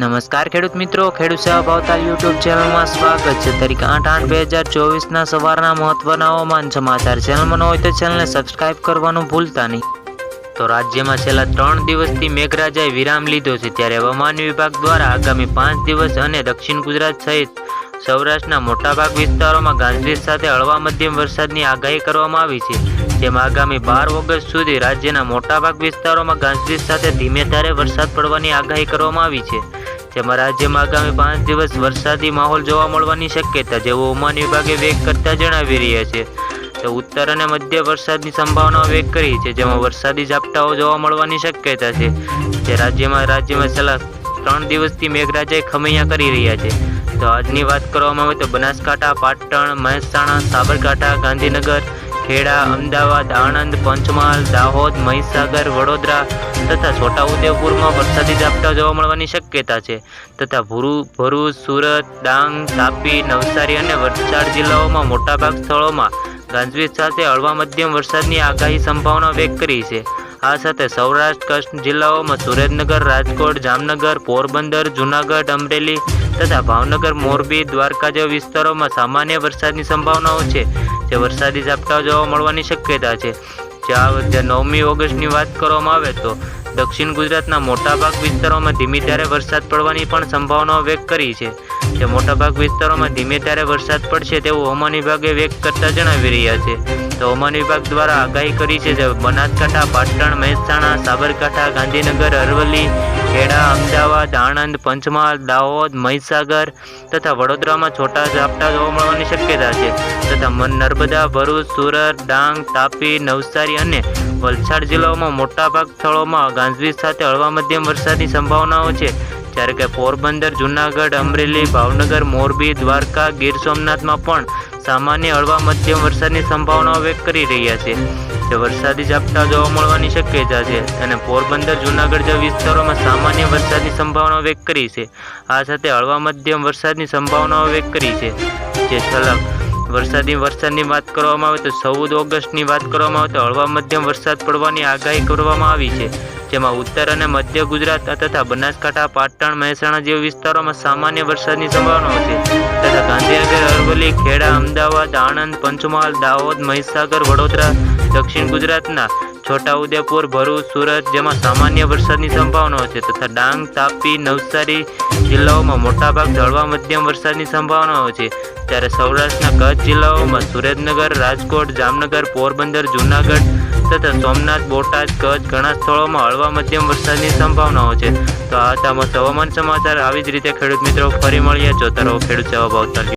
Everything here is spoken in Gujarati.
નમસ્કાર ખેડૂત મિત્રો, ખેડૂત સેવા ભાવતાલ યુટ્યુબ ચેનલમાં સ્વાગત છે. તારીખ આઠ આઠ બે હજાર ચોવીસના સવારના મહત્વના હવામાન સમાચાર. ચેનલમાં હોય તો ચેનલને સબસ્ક્રાઇબ કરવાનું ભૂલતા નહીં. તો રાજ્યમાં છેલ્લા ત્રણ દિવસથી મેઘરાજાએ વિરામ લીધો છે. ત્યારે હવામાન વિભાગ દ્વારા આગામી પાંચ દિવસ અને દક્ષિણ ગુજરાત સહિત સૌરાષ્ટ્રના મોટાભાગ વિસ્તારોમાં ગાજવીજ સાથે હળવા મધ્યમ વરસાદની આગાહી કરવામાં આવી છે. જેમાં આગામી બાર ઓગસ્ટ સુધી રાજ્યના મોટાભાગ વિસ્તારોમાં ગાજવીજ સાથે ધીમે ધારે વરસાદ પડવાની આગાહી કરવામાં આવી છે. જેમાં રાજ્યમાં આગામી પાંચ દિવસ વરસાદી માહોલ જોવા મળવાની શક્યતા જેવો હવામાન વિભાગે વેગ કરતા જણાવી રહ્યા છે. તો ઉત્તર અને મધ્ય વરસાદની સંભાવનાઓ વેગ કરી છે, જેમાં વરસાદી ઝાપટાઓ જોવા મળવાની શક્યતા છે, જે રાજ્યમાં રાજ્યમાં છેલ્લા ત્રણ દિવસથી મેઘરાજાએ ખમૈયા કરી રહ્યા છે. તો આજની વાત કરવામાં આવે તો બનાસકાંઠા, પાટણ, મહેસાણા, સાબરકાંઠા, ગાંધીનગર ખેડા, અમદાવાદ, આણંદ, પંચમહાલ, દાહોદ, મહીસાગર, વડોદરા તથા છોટાઉદેપુરમાં વરસાદી ઝાપટા જોવા મળવાની શક્યતા છે તથા ભરૂ, ભરૂચ, સુરત, ડાંગ, તાપી, નવસારી અને વલસાડ જિલ્લાઓમાં મોટાભાગ સ્થળોમાં ગાંજવીજ સાથે હળવા મધ્યમ વરસાદની આગાહી સંભાવના વ્યક્ત કરી છે. આ સાથે સૌરાષ્ટ્ર, કચ્છ જિલ્લાઓમાં સુરેન્દ્રનગર, રાજકોટ, જામનગર, પોરબંદર, જૂનાગઢ, અમરેલી તથા ભાવનગર, મોરબી, દ્વારકા જેવા વિસ્તારોમાં સામાન્ય વરસાદની સંભાવનાઓ છે. જે વરસાદી ઝાપટા જોવા મળવાની શક્યતા છે. જ્યાં નવમી ઓગસ્ટની વાત કરવામાં આવે તો દક્ષિણ ગુજરાતના મોટાભાગ વિસ્તારોમાં ધીમી ધારે વરસાદ પડવાની પણ સંભાવનાઓ વ્યક્ત કરી છે. જે મોટાભાગ વિસ્તારોમાં ધીમે ધારે વરસાદ પડશે તેવું હવામાન વિભાગે વ્યક્ત કરતા જણાવી રહ્યા છે. તો હવામાન વિભાગ દ્વારા આગાહી કરી છે જે બનાસકાંઠા, પાટણ, મહેસાણા, સાબરકાંઠા, ગાંધીનગર, અરવલ્લી, ખેડા, અમદાવાદ, આણંદ, પંચમહાલ, દાહોદ, મહીસાગર તથા વડોદરામાં છોટા ઝાપટા જોવા મળવાની શક્યતા છે. તથા નર્મદા, ભરૂચ, સુરત, ડાંગ, તાપી, નવસારી અને વલસાડ જિલ્લાઓમાં મોટાભાગ સ્થળોમાં ગાંજવીજ સાથે હળવા મધ્યમ વરસાદની સંભાવનાઓ છે. જ્યારે કે પોરબંદર, જૂનાગઢ, અમરેલી, ભાવનગર, મોરબી, દ્વારકા, ગીર સોમનાથમાં પણ સામાન્ય હળવા મધ્યમ વરસાદની સંભાવનાઓ વ્યક્ત કરી રહ્યા છે. જે વરસાદી ઝાપટા જોવા મળવાની શક્યતા છે અને પોરબંદર, જૂનાગઢ જેવા વિસ્તારોમાં સામાન્ય વરસાદની સંભાવનાઓ વ્યક્ત કરી છે. આ સાથે હળવા મધ્યમ વરસાદની સંભાવનાઓ વ્યક્ત કરી છે. જે છેલ્લા વરસાદની વરસાદની વાત કરવામાં આવે તો ચૌદ ઓગસ્ટની વાત કરવામાં આવે તો હળવા મધ્યમ વરસાદ પડવાની આગાહી કરવામાં આવી છે. જેમાં ઉત્તર અને મધ્ય ગુજરાત તથા બનાસકાંઠા, પાટણ, મહેસાણા જેવા વિસ્તારોમાં સામાન્ય વરસાદની સંભાવનાઓ છે. તથા ગાંધીનગર, અરવલ્લી, ખેડા, અમદાવાદ, આણંદ, પંચમહાલ, દાહોદ, મહીસાગર, વડોદરા, દક્ષિણ ગુજરાતના છોટાઉદેપુર, ભરૂચ, સુરત જેમાં સામાન્ય વરસાદની સંભાવનાઓ છે. તથા ડાંગ, તાપી, નવસારી જિલ્લાઓમાં મોટાભાગ હળવા મધ્યમ વરસાદની સંભાવનાઓ છે. ત્યારે સૌરાષ્ટ્રના કચ્છ જિલ્લાઓમાં સુરેન્દ્રનગર, રાજકોટ, જામનગર, પોરબંદર, જૂનાગઢ તથા સોમનાથ, બોટાદ, કચ્છ ઘણા સ્થળોમાં હળવા મધ્યમ વરસાદની સંભાવનાઓ છે. તો આ હતા હવામાન સમાચાર. આવી જ રીતે ખેડૂત મિત્રો, ફરી મળીએ. જોતા રહો ખેડૂત જવાબ ભાવતાલ